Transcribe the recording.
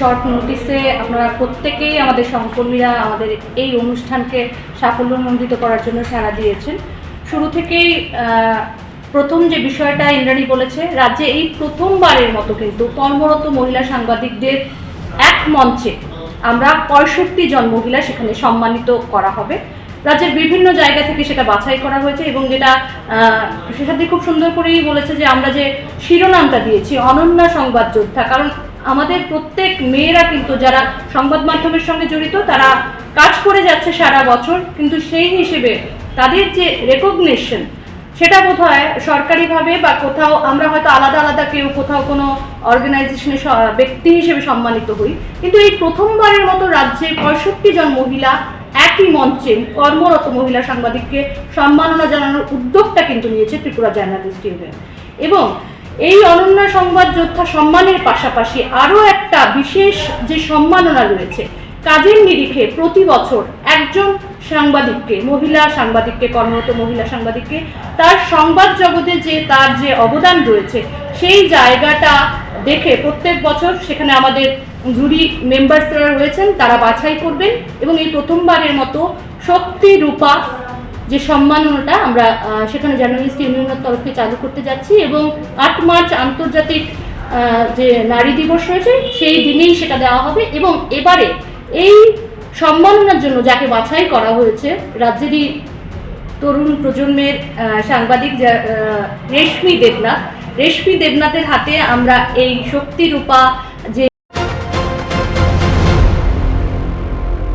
Short নোটিসে আপনারা প্রত্যেকেই আমাদের সহকর্মীরা আমাদের এই অনুষ্ঠানকে সাফল্যমণ্ডিত করার জন্য সাড়া দিয়েছেন। শুরু থেকেই প্রথম যে বিষয়টা ইন্দ্রাণী বলেছে, রাজ্যে এই প্রথমবারের মতো কিন্তু কর্মরত মহিলা সাংবাদিকদের এক মঞ্চে আমরা পঁয়ষট্টি জন মহিলা সেখানে সম্মানিত করা হবে। রাজ্যের বিভিন্ন জায়গা থেকে সেটা বাছাই করা হয়েছে এবং যেটা শেষাদি খুব সুন্দর করেই বলেছে যে আমরা যে শিরোনামটা দিয়েছি, অনন্যা সংবাদ যোদ্ধা, কারণ আমাদের প্রত্যেক মেয়েরা কিন্তু যারা সংবাদ মাধ্যমের সঙ্গে জড়িত, তারা কাজ করে যাচ্ছে সারা বছর, কিন্তু সেই হিসেবে তাদের যে রেকগনেশন সেটা বোধ হয় সরকারিভাবে বা কোথাও আমরা হয়তো আলাদা আলাদা কেউ কোথাও কোনো অর্গানাইজেশনে ব্যক্তি হিসেবে সম্মানিত হই। কিন্তু এই প্রথমবারের মতো রাজ্যে পঁয়ষট্টি জন মহিলা একই মঞ্চে কর্মরত মহিলা সাংবাদিককে সম্মাননা জানানোর উদ্যোগটা কিন্তু নিয়েছে ত্রিপুরা জার্নালিস্ট ইউনিয়ন। এবং এই অনন্য সংবাদ যোদ্ধা সম্মানের পাশাপাশি আরও একটা বিশেষ যে সম্মাননা রয়েছে, কাজের নিরিখে প্রতি বছর একজন সাংবাদিককে, মহিলা সাংবাদিককে, কর্মরত মহিলা সাংবাদিককে, তার সংবাদ জগতে যে তার যে অবদান রয়েছে, সেই জায়গাটা দেখে প্রত্যেক বছর সেখানে আমাদের জুরি মেম্বার্সরা রয়েছেন, তারা বাছাই করবেন এবং এই প্রথমবারের মতো সত্যি রূপা যে সম্মাননাটা আমরা সেখানে জার্নালিস্ট ইউনিয়নের তরফে চালু করতে যাচ্ছি এবং আট মার্চ আন্তর্জাতিক যে নারী দিবস রয়েছে সেই দিনেই সেটা দেওয়া হবে এবং এবারে এই সম্মাননার জন্য যাকে বাছাই করা হয়েছে রাজ্যেরই তরুণ প্রজন্মের সাংবাদিক যা, রেশমি দেবনাথ। রেশমি দেবনাথের হাতে আমরা এই শক্তি রূপা যে